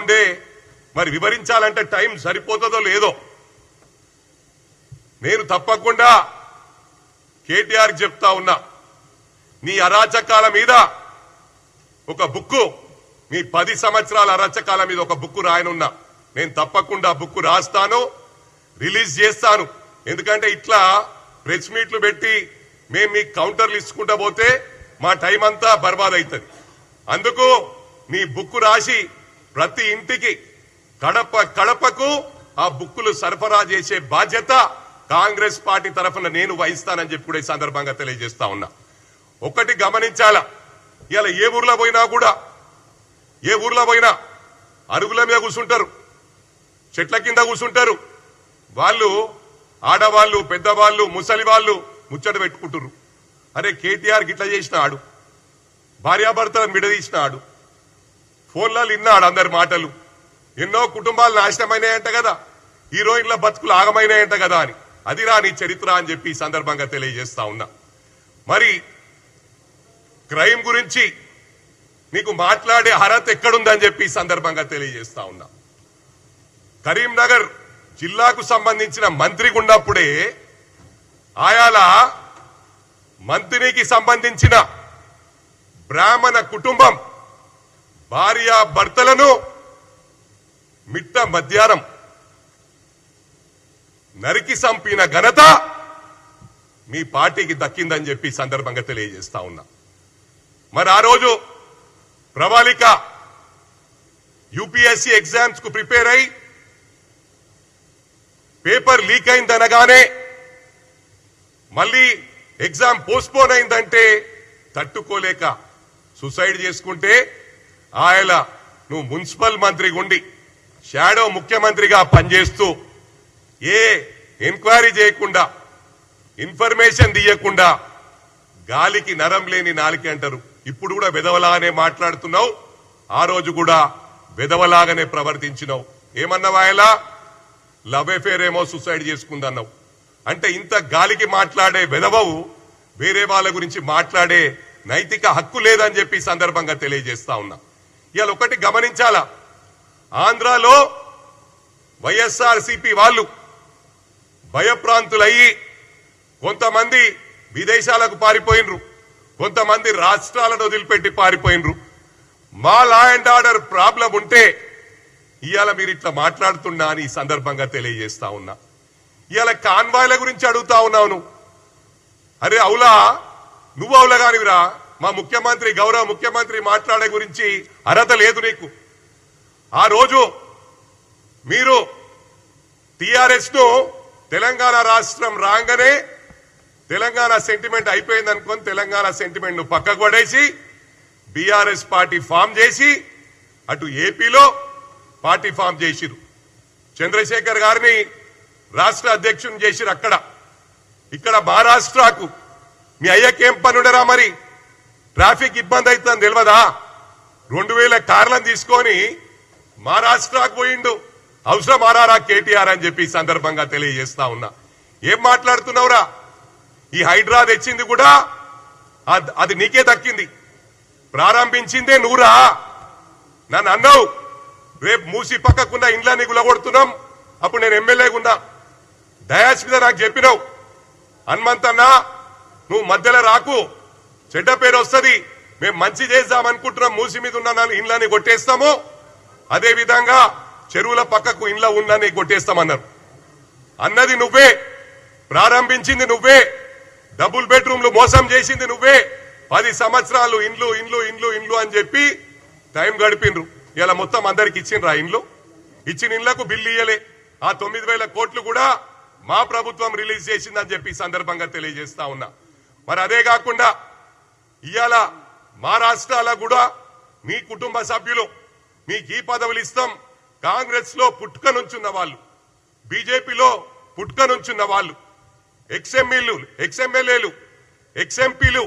ఉండే. మరి వివరించాలంటే టైం సరిపోతుందో లేదో. నేను తప్పకుండా కేటీఆర్ చెప్తా ఉన్నా. నీ అరాచకాల మీద ఒక బుక్కు మీ పది సంవత్సరాల అరాచకాల మీద ఒక బుక్కు రాయనున్నా. నేను తప్పకుండా బుక్కు రాస్తాను రిలీజ్ చేస్తాను. ఎందుకంటే ఇట్లా ప్రెస్ మీట్లు పెట్టి మేము మీకు కౌంటర్లు ఇచ్చుకుంటా పోతే మా టైం అంతా బర్బాద్ అవుతుంది అందుకు నీ బుక్కు రాసి ప్రతి ఇంటికి కడప కడపకు ఆ బుక్కులు సరఫరా చేసే బాధ్యత కాంగ్రెస్ పార్టీ తరఫున నేను వహిస్తానని చెప్పి కూడా ఈ సందర్భంగా తెలియజేస్తా ఉన్నా. ఒకటి గమనించాలా ఇలా ఏ ఊర్లో పోయినా కూడా ఏ ఊర్లో పోయినా అరుగుల మీద కూర్చుంటారు చెట్ల కింద కూర్చుంటారు. వాళ్ళు ఆడవాళ్ళు పెద్దవాళ్ళు ముసలి వాళ్ళు ముచ్చట పెట్టుకుంటారు అరే కేటీఆర్ గిట్లా చేసినాడు భార్యాభర్తలను విడదీసినాడు ఫోన్లలో విన్నాడు అందరి మాటలు. ఎన్నో కుటుంబాలు నాశనమైనాయంట కదా. హీరోయిన్ల బతుకులు ఆగమైనాయంట కదా అని. అది రాని నీ చరిత్ర అని చెప్పి ఈ సందర్భంగా తెలియజేస్తా ఉన్నా. మరి క్రైమ్ గురించి నీకు మాట్లాడే అర్హత ఎక్కడుందని చెప్పి ఈ సందర్భంగా తెలియజేస్తా ఉన్నా. కరీంనగర్ జిల్లాకు సంబంధించిన మంత్రికి ఉన్నప్పుడే ఆయాల మంత్రికి సంబంధించిన బ్రాహ్మణ కుటుంబం భార్య భర్తలను మిట్ట మధ్యాహ్నం నరికి సంపిన ఘనత మీ పార్టీకి దక్కిందని చెప్పి సందర్భంగా తెలియజేస్తా ఉన్నా. మరి ఆ రోజు ప్రవాళిక యూపీఎస్సీ ఎగ్జామ్స్కు ప్రిపేర్ అయి పేపర్ లీక్ అయిందనగానే మళ్ళీ ఎగ్జామ్ పోస్ట్పోన్ అయిందంటే తట్టుకోలేక సూసైడ్ చేసుకుంటే ఆయన నువ్వు మున్సిపల్ మంత్రిగా ఉండి షాడో ముఖ్యమంత్రిగా పనిచేస్తూ ఏ ఎంక్వైరీ చేయకుండా ఇన్ఫర్మేషన్ తీయకుండా గాలికి నరం లేని నాలికి అంటారు. ఇప్పుడు కూడా విధవలాగానే మాట్లాడుతున్నావు ఆ రోజు కూడా విధవలాగానే ప్రవర్తించినావు. ఏమన్నావాయలా లవ్ ఎఫేర్ ఏమో సూసైడ్ చేసుకుందన్నావు. అంటే ఇంత గాలికి మాట్లాడే విధవవు వేరే వాళ్ళ గురించి మాట్లాడే నైతిక హక్కు లేదని చెప్పి సందర్భంగా తెలియజేస్తా ఉన్నా. ఇవాళ ఒకటి గమనించాలా? ఆంధ్రాలో వైఎస్ఆర్సిపి వాళ్ళు భయప్రాంతులయ్యి కొంతమంది విదేశాలకు పారిపోయినరు కొంతమంది రాష్ట్రాలను వదిలిపెట్టి పారిపోయినరు. మా లా అండ్ ఆర్డర్ ప్రాబ్లం ఉంటే ఇవాళ మీరు ఇట్లా మాట్లాడుతున్నా అని ఈ సందర్భంగా తెలియజేస్తా ఉన్నా. ఇవాళ కాన్వాయ్ల గురించి అడుగుతా ఉన్నావు అరే అవులా? నువ్వు అవులా కానివిరా మా ముఖ్యమంత్రి గౌరవ ముఖ్యమంత్రి మాట్లాడే గురించి అర్హత లేదు నీకు. ఆ రోజు మీరు టిఆర్ఎస్ను తెలంగాణ రాష్ట్రం రాగానే తెలంగాణ సెంటిమెంట్ అయిపోయింది అనుకొని తెలంగాణ సెంటిమెంట్ను పక్కకు పడేసి బీఆర్ఎస్ పార్టీ ఫామ్ చేసి అటు ఏపీలో పార్టీ ఫామ్ చేసిరు చంద్రశేఖర్ గారిని రాష్ట్ర అధ్యక్షుని చేసిరు అక్కడ. ఇక్కడ మహారాష్ట్రకు మీ అయ్యకేం పనుడరా మరి? ట్రాఫిక్ ఇబ్బంది అవుతుందని తెలియదా? రెండు వేల కార్లను తీసుకొని మహారాష్ట్రకు పోయిండు. అవసరం ఆరారా కేటీఆర్ అని చెప్పి సందర్భంగా తెలియజేస్తా ఉన్నా. ఏం మాట్లాడుతున్నావురా? ఈ హైడ్రా తెచ్చింది కూడా అది నీకే దక్కింది. ప్రారంభించిందే నువ్వురా నన్ను అన్నావు రేపు మూసి పక్కకున్న ఇండ్లని గులగొడుతున్నాం. అప్పుడు నేను ఎమ్మెల్యేగా ఉన్నా డయాస్ మీద నాకు చెప్పినావు హనుమంతన్నా నువ్వు మధ్యలో రాకు. చెడ్డ పేరు వస్తుంది. మేము మంచి చేద్దాం అనుకుంటున్నాం మూసి మీద ఉన్న నాలుగు ఇండ్లని కొట్టేస్తాము. అదే విధంగా చెరువుల పక్కకు ఇండ్ల ఉందని కొట్టేస్తామన్నారు. అన్నది నువ్వే ప్రారంభించింది నువ్వే డబుల్ బెడ్రూమ్లు మోసం చేసింది నువ్వే పది సంవత్సరాలు ఇండ్లు ఇండ్లు ఇండ్లు ఇండ్లు అని చెప్పి టైం గడిపిండ్రు. ఇలా మొత్తం అందరికి ఇచ్చిండ్రా ఇండ్లు. ఇచ్చిన ఇండ్లకు బిల్లు ఇయ్యలే. ఆ తొమ్మిది వేల కోట్లు కూడా మా ప్రభుత్వం రిలీజ్ చేసిందని చెప్పి సందర్భంగా తెలియజేస్తా ఉన్నా. మరి అదే కాకుండా ఇవాళ మా రాష్ట్రాల కూడా మీ కుటుంబ సభ్యులు మీకు ఈ పదవులు ఇస్తాం. కాంగ్రెస్లో పుట్టుక నుంచున్న వాళ్ళు బీజేపీలో పుట్టుక నుంచున్న వాళ్ళు ఎక్స్ఎంఈలు ఎక్స్ఎమ్మెల్యేలు ఎక్స్ఎంపీలు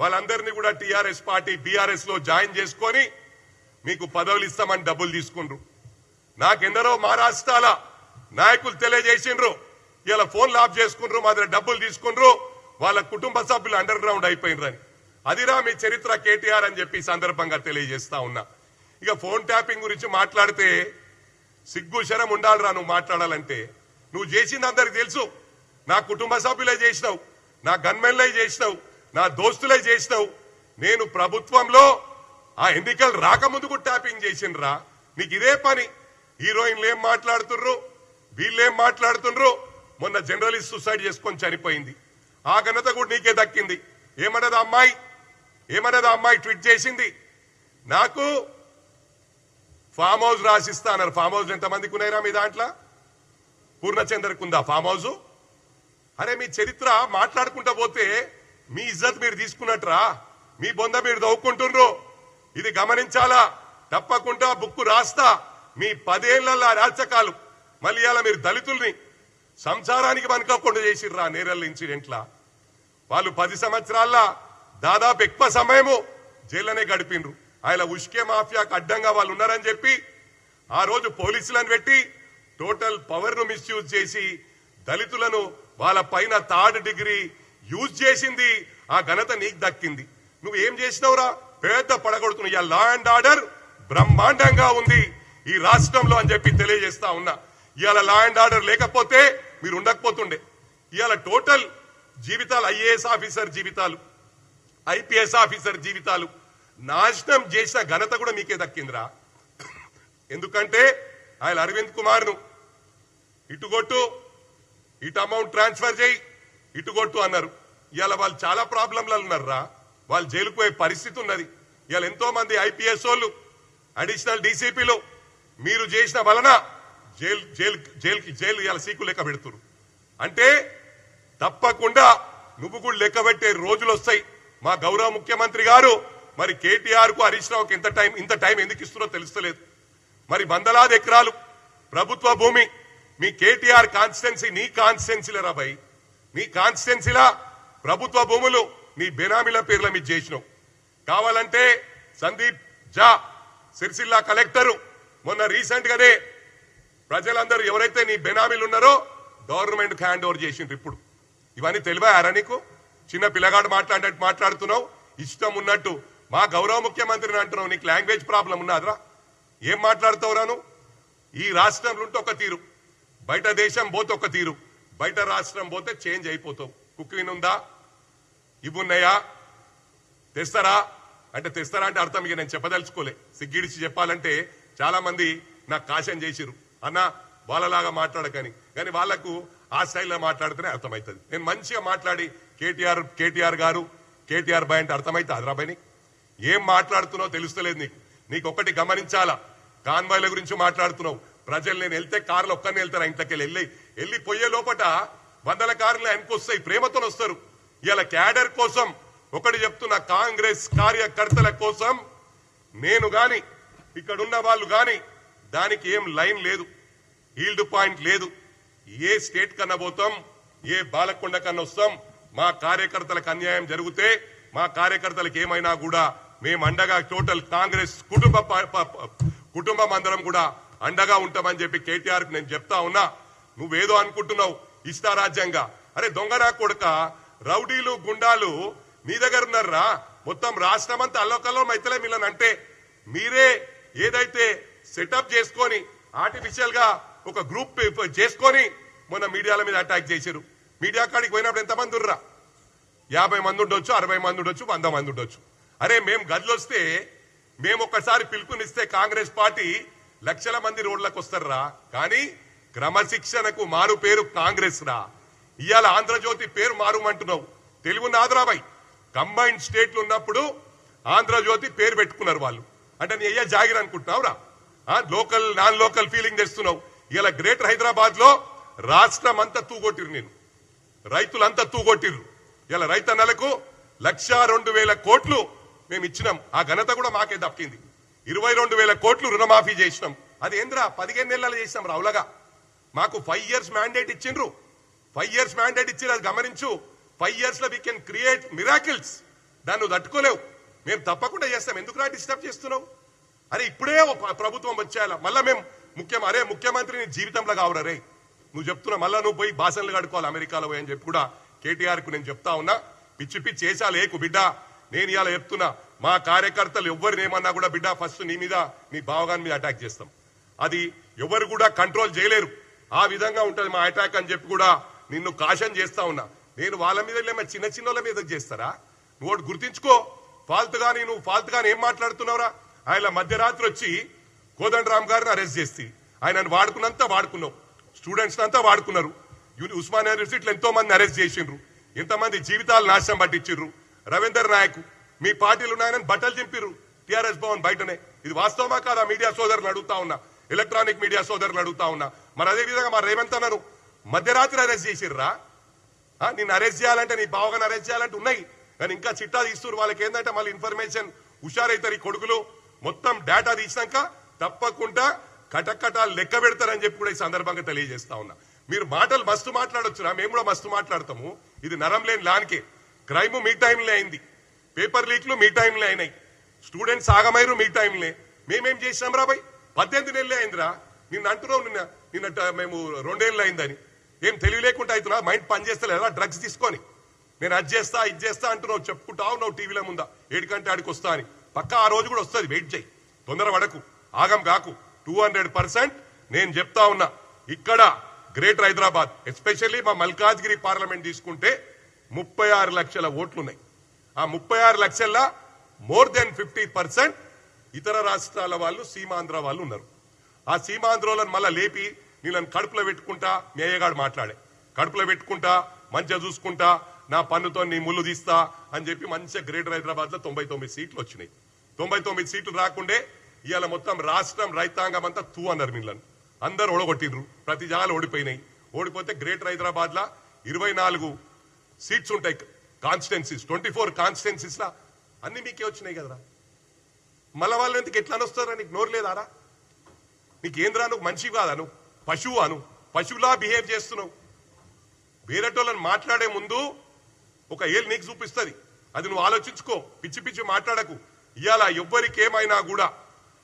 వాళ్ళందరినీ కూడా టీఆర్ఎస్ పార్టీ బీఆర్ఎస్లో జాయిన్ చేసుకొని మీకు పదవులు ఇస్తామని డబ్బులు తీసుకుండ్రు. నాకెందరో మహారాష్ట్రాల నాయకులు తెలియజేసిండ్రు. ఇలా ఫోన్లు ఆఫ్ చేసుకుండ్రు మా దగ్గర డబ్బులు తీసుకుండ్రు. వాళ్ళ కుటుంబ సభ్యులు అండర్ గ్రౌండ్ అయిపోయినరని. అదిరా మీ చరిత్ర కేటీఆర్ అని చెప్పి సందర్భంగా తెలియజేస్తా ఉన్నా. ఇక ఫోన్ ట్యాపింగ్ గురించి మాట్లాడితే సిగ్గు శరం ఉండాలిరా నువ్వు మాట్లాడాలంటే. నువ్వు చేసింది అందరికి తెలుసు. నా కుటుంబ సభ్యులే చేసినావు. నా గన్మెన్లే చేసినావు. నా దోస్తులే చేసినావు. నేను ప్రభుత్వంలో ఆ ఎన్నికలు రాకముందుకు ట్యాపింగ్ చేసిండ్రా. నీకు ఇదే పని. హీరోయిన్లు ఏం మాట్లాడుతుర్రు? వీళ్ళేం మాట్లాడుతుండ్రు మొన్న జర్నలిస్ట్ సూసైడ్ చేసుకొని చనిపోయింది. ఆ ఘనత కూడా నీకే దక్కింది. ఏమన్నది అమ్మాయి? ఏమన్నది ఆ అమ్మాయి ట్వీట్ చేసింది? నాకు ఫామ్ హౌస్ రాసిస్తా అన్నారు. ఫామ్ హౌస్ ఎంతమందికి ఉన్నాయిరా మీ దాంట్లో? పూర్ణచంద్రకు ఉందా ఫామ్ హౌస్ అరే మీ చరిత్ర మాట్లాడుకుంటా పోతే మీ ఇజ్జత్ మీరు తీసుకున్నట్రా? మీ బొంద మీరు దవ్వుకుంటుండ్రు ఇది గమనించాలా? తప్పకుండా బుక్కు రాస్తా. మీ పదేళ్ళ రాచకాలు మళ్ళీ అలా మీరు దళితుల్ని సంసారానికి మనకోకుండా చేసిర్రా నేరల్ ఇన్సిడెంట్లా? వాళ్ళు పది సంవత్సరాల్లో దాదాపు ఎక్కువ సమయము జైల్లోనే గడిపిండ్రు. ఆయన ఉష్కే మాఫియాకు అడ్డంగా వాళ్ళు ఉన్నారని చెప్పి ఆ రోజు పోలీసులను పెట్టి టోటల్ పవర్ను మిస్యూజ్ చేసి దళితులను వాళ్ళ పైన థర్డ్ డిగ్రీ యూజ్ చేసింది. ఆ ఘనత నీకు దక్కింది. నువ్వు ఏం చేసినావురా? పెద్ద పడగొడుతున్నావు ఇవాళ లా అండ్ ఆర్డర్ బ్రహ్మాండంగా ఉంది ఈ రాష్ట్రంలో అని చెప్పి తెలియజేస్తా ఉన్నా. ఇవాళ లా అండ్ ఆర్డర్ లేకపోతే మీరు ఉండకపోతుండే. ఇవాళ టోటల్ జీవితాలు ఐఏఎస్ ఆఫీసర్ జీవితాలు. ఐపీఎస్ ఆఫీసర్ జీవితాలు నాశనం చేసిన ఘనత కూడా మీకే దక్కిందిరా. ఎందుకంటే ఆయన అరవింద్ కుమార్ను ఇటు ఇటుగొట్టు ఇటు అమౌంట్ ట్రాన్స్ఫర్ చేయి ఇటుగొట్టు అన్నారు. ఇవాళ వాళ్ళు చాలా ప్రాబ్లంలలో ఉన్నారురా. వాళ్ళు జైలుకు పోయే పరిస్థితి ఉన్నది. ఇవాళ ఎంతో మంది ఐపీఎస్ వాళ్ళు అడిషనల్ డీసీపీలు మీరు చేసిన వలన జైలు జైలు జైలుకి జైలు ఇవాళ సీకు లెక్క పెడుతున్నారు అంటే తప్పకుండా నువ్వు కూడా లెక్క పెట్టే రోజులు వస్తాయి. మా గౌరవ ముఖ్యమంత్రి గారు మరి కేటీఆర్కు హరీష్ రావుకి ఎంత టైం ఇంత టైం ఎందుకు ఇస్తున్నారో తెలుస్తలేదు. మరి వందలాది ఎకరాలు ప్రభుత్వ భూమి మీ కేటీఆర్ కాన్స్టిట్యున్సీ నీ కాన్స్టిట్యున్సీల రాబాయి నీ కాన్స్టిట్యున్సీలా ప్రభుత్వ భూములు నీ బెనామీల పేర్ల మీద చేసినావు. కావాలంటే సందీప్ జా సిరిసిల్ల కలెక్టరు మొన్న రీసెంట్ గానే ప్రజలందరూ ఎవరైతే నీ బెనామీలు ఉన్నారో గవర్నమెంట్ హ్యాండ్ ఓవర్ చేసిండ్రు ఇప్పుడు. ఇవన్నీ తెలివారా నీకు? చిన్న పిల్లగాడు మాట్లాడినట్టు మాట్లాడుతున్నావు? ఇష్టం ఉన్నట్టు. మా గౌరవ ముఖ్యమంత్రిని అంటున్నావు. నీకు లాంగ్వేజ్ ప్రాబ్లం ఉన్నదిరా. ఏం మాట్లాడుతావు నువ్వు? ఈ రాష్ట్రంలో ఉంటే ఒక తీరు. బయట దేశం పోతే ఒక తీరు. బయట రాష్ట్రం పోతే చేంజ్ అయిపోతావు. కుక్కిన్ ఉందా ఇవున్నాయా తెస్తారా? అంటే తెస్తారా అంటే అర్థం ఇక నేను చెప్పదలుచుకోలే. సిగ్గిడిచి చెప్పాలంటే చాలా మంది నాకు కాశం చేసిరు అన్న వాళ్ళలాగా మాట్లాడకని. కానీ వాళ్ళకు ఆ స్టైల్లో మాట్లాడితేనే అర్థమవుతుంది నేను మంచిగా మాట్లాడి కేటీఆర్ కేటీఆర్ గారు కేటీఆర్ బాయ్ అంటే అర్థమైతే అదరాబాయ్ ఏం మాట్లాడుతున్నావు తెలుస్తలేదు నీకు. నీకు ఒకటి గమనించాలా? కాన్వాయ్ల గురించి మాట్లాడుతున్నావు. ప్రజలు నేను వెళ్తే కార్లు ఒక్కరిని వెళ్తారు ఇంట్లోకి వెళ్ళి వెళ్ళి పోయే లోపట వందల కార్లు వెనకొస్తాయి ప్రేమతో వస్తారు. ఇలా క్యాడర్ కోసం ఒకటి చెప్తున్న కాంగ్రెస్ కార్యకర్తల కోసం నేను గాని ఇక్కడ ఉన్న వాళ్ళు గాని దానికి ఏం లైన్ లేదు. హీల్డ్ పాయింట్ లేదు. ఏ స్టేట్ కన్నా పోతాం ఏ బాలకొండ కన్నా వస్తాం మా కార్యకర్తలకు అన్యాయం జరిగితే మా కార్యకర్తలకు ఏమైనా కూడా మేము అండగా టోటల్ కాంగ్రెస్ కుటుంబ ప- కుటుంబం అందరం కూడా అండగా ఉంటామని చెప్పి కేటీఆర్ నేను చెప్తా ఉన్నా. నువ్వేదో అనుకుంటున్నావు ఇష్టారాజ్యంగా అరే దొంగ నా కొడుక రౌడీలు గుండాలు మీ దగ్గర ఉన్నారా? మొత్తం రాష్ట్రం అంతా అల్లకల్లో మైతలే మిల్లని అంటే మీరే ఏదైతే సెటప్ చేసుకొని ఆర్టిఫిషియల్గా ఒక గ్రూప్ చేసుకొని మొన్న మీడియాల మీద అటాక్ చేశారు మీడియా కాడికి పోయినప్పుడు ఎంతమంది ఉర్రా? యాభై మంది ఉండొచ్చు అరవై మంది ఉండొచ్చు వంద మంది ఉండొచ్చు. అరే మేము గదిలొస్తే మేము ఒక్కసారి పిలుపునిస్తే కాంగ్రెస్ పార్టీ లక్షల మంది రోడ్లకు వస్తారా? కానీ క్రమశిక్షణకు మారు పేరు కాంగ్రెస్ రా ఇవాళ ఆంధ్రజ్యోతి పేరు మారుమంటున్నావు. తెలుగు నాదరాబాయ్ కంబైన్డ్ స్టేట్లు ఉన్నప్పుడు ఆంధ్రజ్యోతి పేరు పెట్టుకున్నారు వాళ్ళు. అంటే నీ అయ్యా జాగిర్ అనుకుంటున్నావురా? ఆ, లోకల్ నాన్ లోకల్ ఫీలింగ్ తెస్తున్నావు. ఇలా గ్రేటర్ హైదరాబాద్లో రాష్ట్రం అంతా తూగొట్టిరు నేను. రైతులంతా తూగొట్టిర్రు. ఇలా రైతన్నలకు లక్ష రెండు వేల కోట్లు మేము ఇచ్చినాం. ఆ ఘనత కూడా మాకే దక్కింది. ఇరవై రెండు వేల కోట్లు రుణమాఫీ చేసినాం. అది ఏంద్రా? పదిహేను నెలలు చేసినాం రావులగా మాకు ఫైవ్ ఇయర్స్ మ్యాండేట్ ఇచ్చిండ్రు. ఫైవ్ ఇయర్స్ మ్యాండేట్ ఇచ్చి అది గమనించు. ఫైవ్ ఇయర్స్లో వీ కెన్ క్రియేట్ మిరాకిల్స్ దాన్ని నువ్వు తట్టుకోలేవు. మేము తప్పకుండా చేస్తాం. ఎందుకు రా డిస్టర్బ్ చేస్తున్నావు? అరే ఇప్పుడే ఓ ప్రభుత్వం వచ్చేయాల? మళ్ళా మేము ముఖ్యం అరే ముఖ్యమంత్రిని జీవితంలో కావురా రే. నువ్వు చెప్తున్నా మళ్ళా నువ్వు పోయి భాషలు కడుకోవాలి అమెరికాలో పోయి అని చెప్పి కూడా కేటీఆర్కు నేను చెప్తా ఉన్నా. పిచ్చి పిచ్చి చేసాలు ఏకు బిడ్డ. నేను ఇలా చెప్తున్నా మా కార్యకర్తలు ఎవరిని ఏమన్నా కూడా బిడ్డ ఫస్ట్ నీ మీద నీ బావగాని మీద అటాక్ చేస్తాం. అది ఎవరు కూడా కంట్రోల్ చేయలేరు. ఆ విధంగా ఉంటది మా అటాక్ అని చెప్పి కూడా నిన్ను కాషన్ చేస్తా ఉన్నా. నేను వాళ్ళ మీద లేమో చిన్న చిన్న వాళ్ళ మీద చేస్తారా? నువ్వు ఒకటి గుర్తించుకో. ఫాల్తుగా నువ్వు ఫాల్తుగా ఏం మాట్లాడుతున్నావురా? ఆయన మధ్యరాత్రి వచ్చి కోదండరామ్ గారిని అరెస్ట్ చేసి ఆయనను వాడుకున్నంత వాడుకున్నావు. స్టూడెంట్స్ అంతా వాడుకున్నారు. యూని ఉస్మానియా యూనివర్సిటీలో ఎంతో మంది అరెస్ట్ చేసిండ్రు. ఎంతమంది జీవితాలు నాశనం పట్టించిర్రు రవీందర్ నాయక్ మీ పార్టీలు ఉన్నాయని బట్టలు చింపిర్రు. టిఆర్ఎస్ భవన్ బయటనే. ఇది వాస్తవమా కాదా? మీడియా సోదరులు అడుగుతా ఉన్నా. ఎలక్ట్రానిక్ మీడియా సోదరులు అడుగుతా ఉన్నా. మరి అదేవిధంగా మరి రేవంత్ అన్నారు మధ్యరాత్రి అరెస్ట్ చేసిర్రా నేను అరెస్ట్ చేయాలంటే నీ బావగాని అరెస్ట్ చేయాలంటే ఉన్నాయి. కానీ ఇంకా చిట్టా తీస్తున్నారు వాళ్ళకి ఏంటంటే మళ్ళీ ఇన్ఫర్మేషన్ హుషారైతారు ఈ కొడుకులు. మొత్తం డేటా తీసినాక తప్పకుండా కటకటాలు లెక్క పెడతారని చెప్పి కూడా ఈ సందర్భంగా తెలియజేస్తా ఉన్నా. మీరు మాటలు మస్తు మాట్లాడొచ్చురా మేము కూడా మస్తు మాట్లాడతాము. ఇది నరం లేని లానికే. క్రైమ్ మీ టైంలో అయింది. పేపర్ లీక్లు మీ టైంలో అయినాయి. స్టూడెంట్స్ ఆగమైరు మీ టైంలే. మేమేం చేసినాం రా పద్దెనిమిది నెలలే అయిందిరా. నిన్న అంటున్నావు నిన్న నిన్న మేము రెండేళ్ళు అయిందని. ఏం తెలివి లేకుండా అవుతున్నా మైండ్ పని చేస్తలేదా? డ్రగ్స్ తీసుకొని. నేను అది చేస్తా ఇది చేస్తా అంటున్నావు చెప్పుకుంటావు నువ్వు టీవీలో ముందా. ఏడు గంట ఆడికి వస్తా అని. పక్క ఆ రోజు కూడా వస్తుంది వెయిట్ చేయి. తొందర పడకు. ఆగం కాకు. టూ హండ్రెడ్ పర్సెంట్ నేను చెప్తా ఉన్నా. ఇక్కడ గ్రేటర్ హైదరాబాద్ ఎస్పెషల్లీ మా మల్కాజ్గిరి పార్లమెంట్ తీసుకుంటే ముప్పై ఆరు లక్షల ఓట్లున్నాయి. ఆ ముప్పై ఆరు లక్షల్లో మోర్ దెన్ ఫిఫ్టీ పర్సెంట్ ఇతర రాష్ట్రాల వాళ్ళు సీమాంధ్ర వాళ్ళు ఉన్నారు. ఆ సీమాంధ్రోలను మళ్ళీ లేపి నీళ్ళని కడుపులో పెట్టుకుంటా మీ అయ్యగాడు మాట్లాడే. కడుపులో పెట్టుకుంటా మంచిగా చూసుకుంటా నా పన్నుతో నీ ముళ్ళు తీస్తా అని చెప్పి మంచిగా గ్రేటర్ హైదరాబాద్లో తొంభై తొమ్మిది సీట్లు వచ్చినాయి. తొంభై తొమ్మిది సీట్లు రాకుండే ఇవాళ మొత్తం రాష్ట్రం రైతాంగం అంతా తూ అన్నారు వీళ్ళని అందరు ఓడగొట్టిండ్రు. ప్రతి జాగాలు ఓడిపోయినాయి. ఓడిపోతే గ్రేటర్ హైదరాబాద్ లా ఇరవై నాలుగు సీట్స్ ఉంటాయి కాన్స్టిట్యున్సీస్ ట్వంటీ ఫోర్ కాన్స్టిట్యున్సీస్ లా అన్ని మీకే వచ్చినాయి కదరా. మళ్ళా వాళ్ళు ఎందుకు ఎట్లా అనొస్తారా నీకు నోరు లేదారా? నీకు ఏంద్రా నువ్వు? మనిషి కాదా నువ్వు? పశువు అను పశువులా బిహేవ్ చేస్తున్నావు. వేరేటోళ్ళని మాట్లాడే ముందు ఒక ఏళ్ళు నీకు చూపిస్తుంది. అది నువ్వు ఆలోచించుకో. పిచ్చి పిచ్చి మాట్లాడకు. ఇవాళ ఎవ్వరికేమైనా కూడా